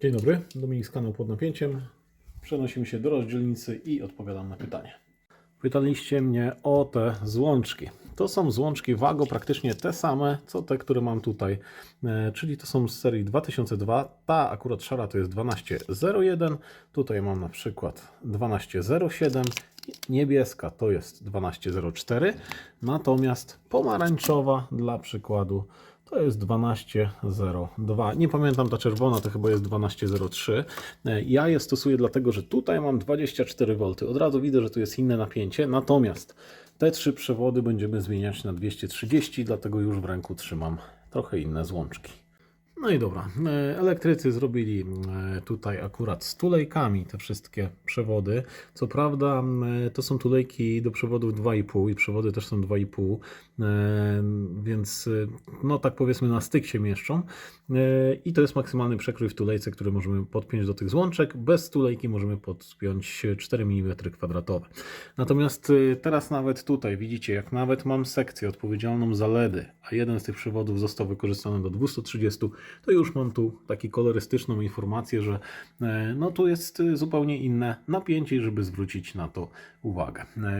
Dzień dobry, Dominik z kanału Pod Napięciem. Przenosimy się do rozdzielnicy i odpowiadam na pytanie. Pytaliście mnie o te złączki. To są złączki Wago praktycznie te same, co te, które mam tutaj. E, czyli to są z serii 2002. Ta akurat szara to jest 1201. Tutaj mam na przykład 1207. Niebieska to jest 1204. Natomiast pomarańczowa dla przykładu to jest 1202. Nie pamiętam, ta czerwona to chyba jest 1203. E, Ja je stosuję dlatego, że tutaj mam 24V. Od razu widzę, że tu jest inne napięcie. Natomiast te trzy przewody będziemy zmieniać na 230, dlatego już w ręku trzymam trochę inne złączki. No i dobra, e, elektrycy zrobili e, tutaj akurat z tulejkami te wszystkie przewody. Co prawda e, to są tulejki do przewodów 2,5 i przewody też są 2,5, e, więc no tak powiedzmy na styk się mieszczą. I to jest maksymalny przekrój w tulejce, który możemy podpiąć do tych złączek. Bez tulejki możemy podpiąć 4 mm kwadratowe. Natomiast teraz nawet tutaj widzicie, jak nawet mam sekcję odpowiedzialną za LEDy, a jeden z tych przewodów został wykorzystany do 230, to już mam tu taką kolorystyczną informację, że e, no tu jest e, zupełnie inne napięcie, żeby zwrócić na to uwagę. E,